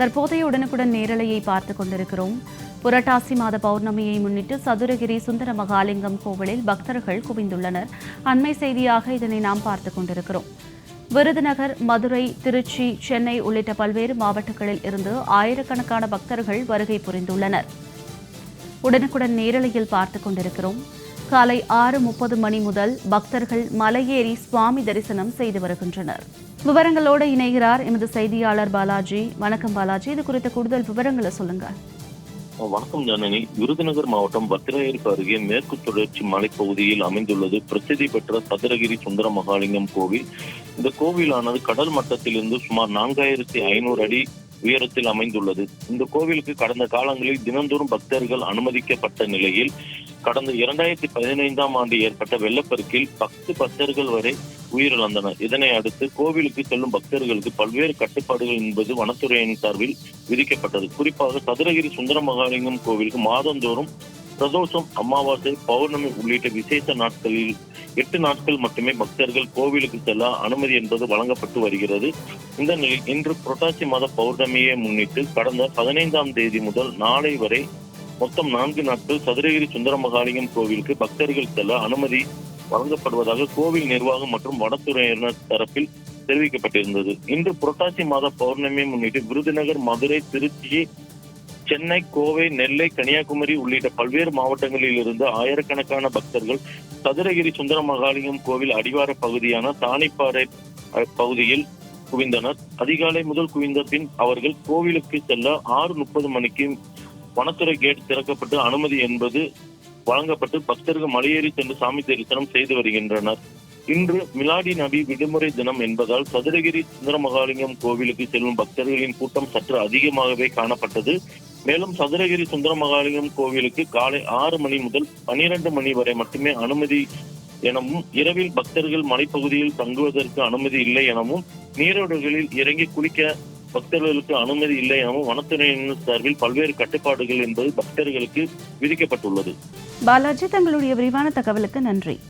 தற்போதைய உடனுக்குடன் நேரலையை பார்த்துக் கொண்டிருக்கிறோம். புரட்டாசி மாத பௌர்ணமியை முன்னிட்டு சதுரகிரி சுந்தர மகாலிங்கம் கோவிலில் பக்தர்கள் குவிந்துள்ளனர். அண்மை செய்தியாக இதனை நாம் பார்த்துக் கொண்டிருக்கிறோம். விருதுநகர் மதுரை திருச்சி சென்னை உள்ளிட்ட பல்வேறு மாவட்டங்களில் இருந்து ஆயிரக்கணக்கான பக்தர்கள் வருகை புரிந்துள்ளனர். உடனுக்குடன் நேரலையில் பார்த்துக் கொண்டிருக்கிறோம். காலை ஆறு முப்பது மணி முதல் பக்தர்கள் மலையேறி சுவாமி தரிசனம் செய்து வருகின்றனர். விவரங்களோடு இணைகிறார் எமது செய்தியாளர் பாலாஜி. வணக்கம் பாலாஜி. இது குறித்த கூடுதல் விவரங்களை சொல்லுங்க வணக்கம் ஜனனி. விருதுநகர் மாவட்டம் பத்திரகிரிக்கு அருகே மேற்கு தொடர்ச்சி மலைப்பகுதியில் அமைந்துள்ளது. பிரசித்தி பெற்ற சதுரகிரி சுந்தர மகாலிங்கம் கோவில். இந்த கோவிலானது கடல் மட்டத்திலிருந்து சுமார் நான்காயிரத்தி ஐநூறு அடி உயரத்தில் அமைந்துள்ளது. இந்த கோவிலுக்கு கடந்த காலங்களில் தினந்தோறும் பக்தர்கள் அனுமதிக்கப்பட்ட நிலையில் கடந்த இரண்டாயிரத்தி பதினைந்தாம் ஆண்டு ஏற்பட்ட வெள்ளப்பெருக்கில் பத்து பக்தர்கள் வரை உயிரிழந்தனர். இதனை அடுத்து கோவிலுக்கு செல்லும் பக்தர்களுக்கு பல்வேறு கட்டுப்பாடுகள் என்பது வனத்துறையின் சார்பில் விதிக்கப்பட்டது. குறிப்பாக சதுரகிரி சுந்தர மகாலிங்கம் கோவிலுக்கு மாதந்தோறும் பிரதோஷம் அமாவாசை பௌர்ணமி உள்ளிட்ட விசேஷ நாட்களில் எட்டு நாட்கள் மட்டுமே பக்தர்கள் கோவிலுக்கு செல்ல அனுமதி என்பது வழங்கப்பட்டு வருகிறது. இந்த நிலையில் இன்று புரட்டாசி மாத பௌர்ணமியை முன்னிட்டு கடந்த பதினைந்தாம் தேதி முதல் நாளை வரை மொத்தம் நான்கு நாட்கள் சதுரகிரி சுந்தரமகாலிங்கம் கோவிலுக்கு பக்தர்கள் செல்ல அனுமதி வழங்கப்படுவதாக கோவில் நிர்வாகம் மற்றும் வனத்துறையினர் தரப்பில் தெரிவிக்கப்பட்டிருந்தது. இன்று புரட்டாசி மாத பௌர்ணமியை முன்னிட்டு விருதுநகர் மதுரை திருச்சி சென்னை கோவை நெல்லை கன்னியாகுமரி உள்ளிட்ட பல்வேறு மாவட்டங்களில் இருந்து ஆயிரக்கணக்கான பக்தர்கள் சதுரகிரி சுந்தர மகாலிங்கம் கோவில் அடிவார பகுதியான தானிப்பாறை அஹ், பகுதியில் குவிந்தனர். அதிகாலை முதல் குவிந்த பின் அவர்கள் கோவிலுக்கு செல்ல ஆறு முப்பது மணிக்கு வனத்துறை கேட் திறக்கப்பட்டு அனுமதி என்பது வழங்கப்பட்டு பக்தர்கள் மலையேறி சென்று சாமி தரிசனம் செய்து வருகின்றனர். இன்று மிலாடி நபி விடுமுறை தினம் என்பதால் சதுரகிரி சுந்தரமகாலிங்கம் கோவிலுக்கு செல்லும் பக்தர்களின் கூட்டம் சற்று அதிகமாகவே காணப்பட்டது. மேலும் சதுரகிரி சுந்தரமகாலிங்கம் கோவிலுக்கு காலை ஆறு மணி முதல் பனிரெண்டு மணி வரை மட்டுமே அனுமதி எனவும் இரவில் பக்தர்கள் மலைப்பகுதியில் தங்குவதற்கு அனுமதி இல்லை எனவும் நீரோடுகளில் இறங்கி குளிக்க பக்தர்களுக்கு அனுமதி இல்லை எனவும் வனத்துறையினர் சார்பில் பல்வேறு கட்டுப்பாடுகள் என்பது பக்தர்களுக்கு விதிக்கப்பட்டுள்ளது. பாலாஜி தங்களுடைய விரிவான தகவலுக்கு நன்றி.